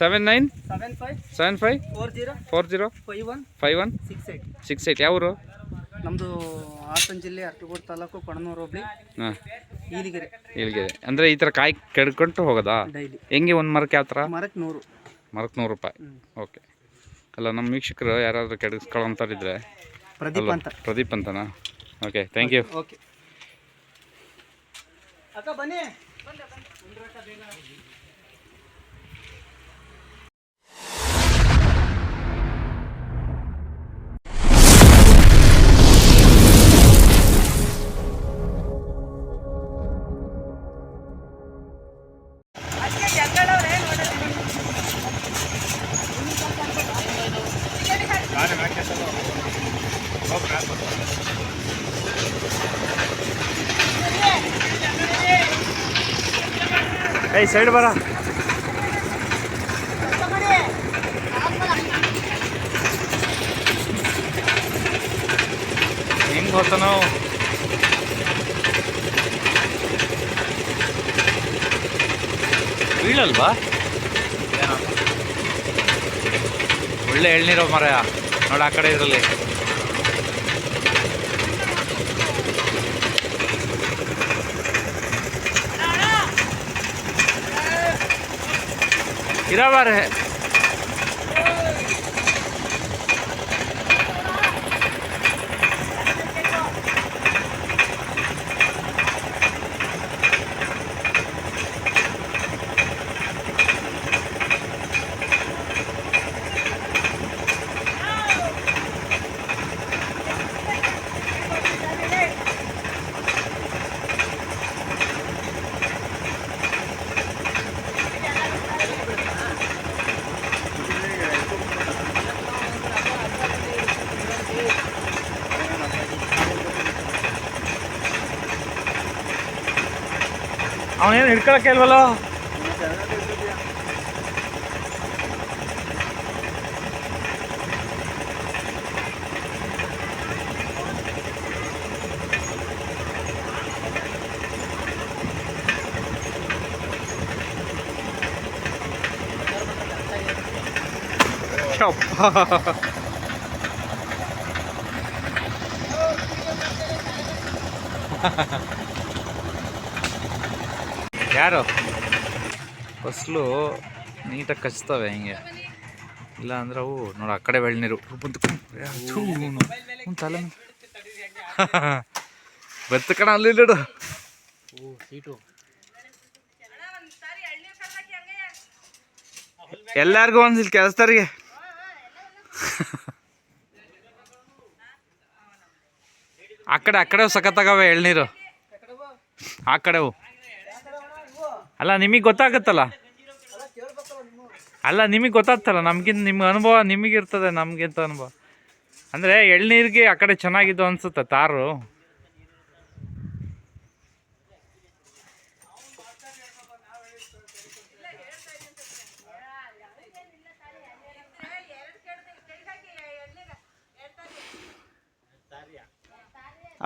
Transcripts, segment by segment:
Seven nine seven five seven five four zero four zero five one five one six eight six eight ಯಾವರು? ನಮ್ಮದು ಹಾಸನ ಜಿಲ್ಲೆ ಅರ್ಕಗೋಡು ತಾಲೂಕು ಕೊಣನೂರು ಹೋಬಳಿ. ಹಾಂ. ಈಲಿಗೆರೆ. ಇಲ್ಲಿಗೆ ಅಂದರೆ ಈ ಥರ ಕಾಯಿ ಕೆಡ್ಕೊಂಡು ಹೋಗೋದಾ? ಡೈಲಿ. ಹೆಂಗೆ ಒಂದು ಮರಕ್ಕೆ ಯಾವ ಥರ ಮರಕ್ಕೆ ನೂರು. ಮರಕ್ಕೆ ನೂರು ರೂಪಾಯಿ. ಓಕೆ. ಅಲ್ಲ ನಮ್ಮ ವೀಕ್ಷಕರು ಯಾರಾದರೂ ಕೆಡಿಸ್ಕೊಳ್ಳೋಂಥವ್ರಿದ್ರೆ ಪ್ರದೀಪ್ ಅಂತ. ಪ್ರದೀಪ್ ಅಂತನಾ? ಓಕೆ ಥ್ಯಾಂಕ್ ಯು ಓಕೆ ಅಕ್ಕ ಬನ್ನಿ. ಏಯ್ ಸೈಡ್ ಬರ. ಹೆಂಗ್ ಹೋತ ಬೀಳಲ್ವಾ? ಒಳ್ಳೆ ಎಳ್ನೀರೋ ಮರ ನೋಡಿ ಆ ಕಡೆ ಇದ್ರಲ್ಲಿ. ಇರಬಾರೆ ಅವನೇನು ಹಿಡ್ಕೊಳಕ್ಕೆ ಇಲ್ವಲ್ಲ ಯಪ್ಪ. ಯಾರು? ಫಸ್ಲು ನೀಟಾಗಿ ಕಚ್ತವೆ ಹಿಂಗೆ. ಇಲ್ಲ ಅಂದ್ರೆ ಅವು ನೋಡು ಆ ಕಡೆ ಬೆಳ್ನೀರು ತಲೆ ಬತ್ತು ಕಣ ಅಲ್ಲಿ ನೋಡು ಸೀಟು. ಒಂದ್ಸಿಲ್ ಕೆಲಸದವ್ರಿಗೆ. ಆ ಕಡೆ ಆ ಕಡೆ ಸಖತ್ತಾಗವೆ ಎಳ್ನೀರು. ಆ ಕಡೆವು ಅಲ್ಲ, ನಿಮಗೆ ಗೊತ್ತಾಗುತ್ತಲ್ಲ? ಅಲ್ಲ, ನಿಮಗೆ ಗೊತ್ತಾಗ್ತಲ್ಲ ನಮಗಿಂತ ನಿಮ್ಮ ಅನುಭವ ನಿಮಗಿರ್ತದೆ, ನಮಗಿಂತ ಅನುಭವ. ಅಂದರೆ ಎಳ್ನೀರಿಗೆ ಆ ಕಡೆ ಚೆನ್ನಾಗಿದ್ದು ಅನ್ಸುತ್ತೆ, ತಾರು.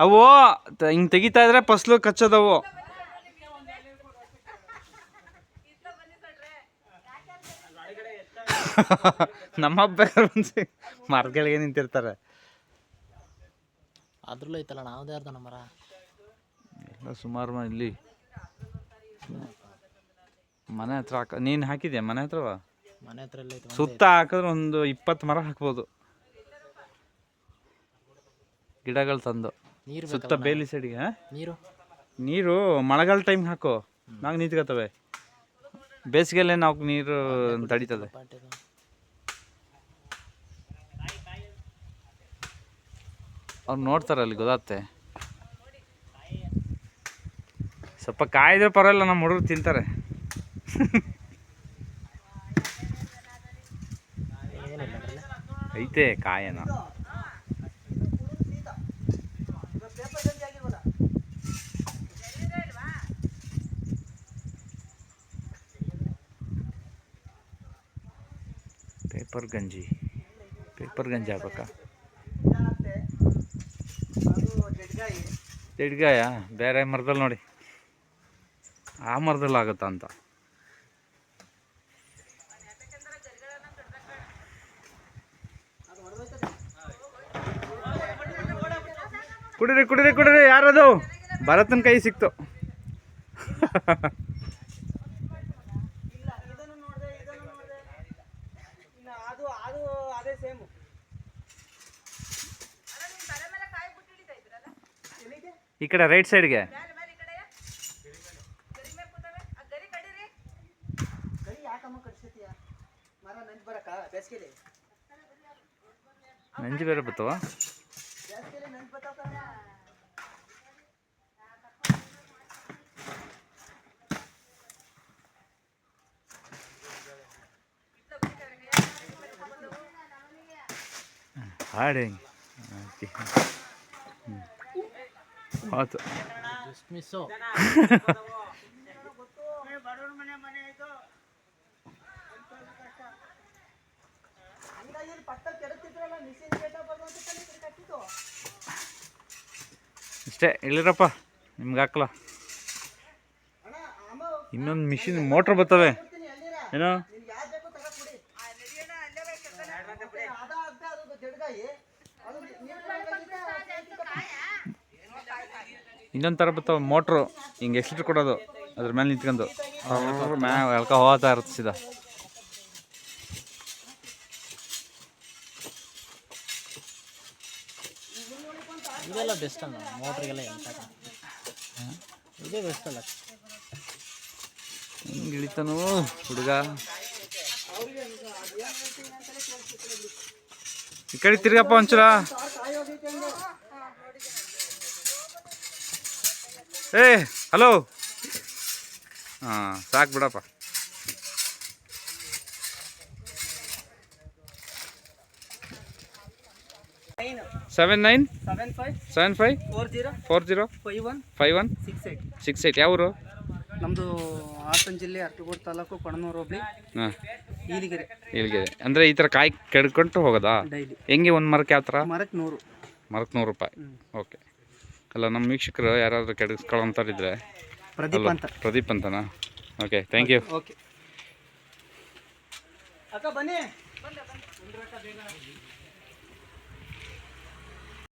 ಅವು ಹಿಂಗೆ ತೆಗಿತಾ ಇದ್ರೆ ಫಸ್ಲು ಕಚ್ಚೋದವು. ನಮ್ಮ ಹಬ್ಬ ಮರಗಳಿಗೆ ನಿಂತಿರ್ತಾರೆ. ಅದ್ರಲ್ಲೂ ಐತಲ್ಲ ನಾವ್ದೇ ಅರ್ಧ ಮರ ಎಲ್ಲ ಸುಮಾರು ಮ- ಇಲ್ಲಿ. ಮನೆ ಹತ್ರ ಹಾಕ ನೀನು ಹಾಕಿದ್ಯಾ ಮನೆ ಹತ್ರವಾ? ಮನೆ ಹತ್ರ ಎಲ್ಲ ಐತೆ ಸುತ್ತ ಹಾಕಿದ್ರೆ ಒಂದು ಇಪ್ಪತ್ತು ಮರ ಹಾಕ್ಬೋದು. ಗಿಡಗಳು ತಂದು. ನೀರು ಸುತ್ತ ಬೇಲಿ ಸೈಡಿಗೆ ಹಾಂ? ನೀರು? ನೀರು ಮಳೆಗಾಲ ಟೈಮ್ ಹಾಕು. ನಾಗ ನಿಂತ್ಕೋತವೆ. ಬೇಸಿಗೆಲ್ಲೇ ನಾವು ನೀರು ತಡಿತದೆ ಪಾಟಿದು ಅವ್ರು ನೋಡ್ತಾರೆ ಅಲ್ಲಿ ಗೊತ್ತಾಗುತ್ತೆ ಸ್ವಲ್ಪ ಕಾಯಿದ್ರೆ ಪರವಾಗಿಲ್ಲ, ನಮ್ಮ ಹುಡುಗರು ತಿಂತಾರೆ. ಐತೆ ಕಾಯನ. ಪೇಪರ್ ಗಂಜಿ. ಪೇಪರ್ ಗಂಜಿ ಆಗ್ಬೇಕಾ ದೆಡ್ಗಾಯ ಬೇರೆ ಮರದಲ್ಲಿ ನೋಡಿ. ಆ ಮರದಲ್ಲಿ ಆಗುತ್ತ ಅಂತ. ಕುಡಿರಿ ಕುಡಿರಿ ಕುಡಿರಿ, ಯಾರದು? ಭರತನ ಕೈ ಸಿಕ್ತು. ಅದು ಅದು ಅದೇ ಸೇಮು ಈ ಕಡೆ ರೈಟ್ ಸೈಡ್ಗೆ ನಂಜು ಯಾಕಮ್ಮ ಕಟ್ಸತೀಯ ಮರ ನಂಜ್ ಬರಕ ಬೇಸಿಗೆಲಿ? ನಂಜಿ ಬೇರೆ ಬತ್ತವ ಹಾಡು ಹೆಂಗೆ ಬತ್ತಾವ ಹಾಡಿ ಓಕೆ ಆಯ್ತು ಮಿಸ್ಸು ಬಡವ್ರ ಮನೆ ಮನೆ ಇದು ಹಂಗಾಗಿ ಇಲ್ಲಿ ಪಕ್ಕ ಕೆಡುತ್ತಿದ್ರಲ್ಲ ಮಿಷಿನ್ ಗೇಟ ಬರ್ತಂತ ಕಟ್ಟಿದ್ದು ಇಷ್ಟೇ ಇಳಿರಪ್ಪ ನಿಮ್ಗೆ ಹಾಕಲ? ಇನ್ನೊಂದು ಮಿಷಿನ್ ಮೋಟ್ರ್ ಬರ್ತವೆ ಏನೋ ನಿನ್ಗೆ ಯಾವ್ದು ಬೇಕು ತಗ ಕೊಡಿ ಅದ ಅದ ಅದು ಜಡ್ಗಾಯಿ ಅದು ನೀರು ಇನ್ನೊಂದು ಥರ ಬರ್ತಾವೆ ಮೋಟ್ರು. ಹಿಂಗೆ ಎಷ್ಟು ಕೊಡೋದು. ಅದ್ರ ಮೇಲೆ ನಿಂತ್ಕೊಂಡು. ಮ್ಯಾಗ ಎಳ್ಕ ಹೋಗ್ತಾ ಇರುತ್ತೆ ಸೀದಾ. ಇದೆಲ್ಲ ಬೆಸ್ಟ್ ಅಲ್ಲ ಮೋಟ್ರಿಗೆಲ್ಲ ಎಂತ ಇದೇ ಬೆಸ್ಟ್ ಅಲ್ಲ. ಹಿಂಗೆ ಇಳಿತಾನು ಹುಡುಗ. ಈ ಕಡೆ ತಿರ್ಗಪ್ಪ ಒಂಚೂರ. ಏ ಹಲೋ. ಹಾಂ ಸಾಕು ಬಿಡಪ್ಪ. Seven nine seven five four zero four zero five one five one six eight six eight ಯಾವರು? ನಮ್ಮದು ಹಾಸನ ಜಿಲ್ಲೆ ಅರ್ಕಲಗೋಡು ತಾಲೂಕು ಕೊಣನೂರು ಹೋಬಳಿ. ಹಾಂ. ಈಲಿಗೆರೆ. ಇಲ್ಲಿಗೆ ಅಂದರೆ ಈ ಥರ ಕಾಯಿ ಕೆಡ್ಕೊಂಡು ಹೋಗೋದಾ? ಡೈಲಿ ಹೆಂಗೆ ಒಂದು ಮರಕ್ಕೆ ಯಾವ ಥರ? ಮರಕ್ಕೆ ನೂರು. ಮರಕ್ಕೆ ನೂರು ರೂಪಾಯಿ. ಓಕೆ ಅಲ್ಲ ನಮ್ಮ ವೀಕ್ಷಕರು ಯಾರಾದರೂ ಕೆಡಿಸ್ಕೊಳ್ಳೋಂಥವ್ರಿದ್ರೆ? ಪ್ರದೀಪ್ ಅಂತ. ಪ್ರದೀಪ್ ಅಂತನಾ? ಓಕೆ ಥ್ಯಾಂಕ್ ಯು ಓಕೆ ಅಕ್ಕ ಬನ್ನಿ.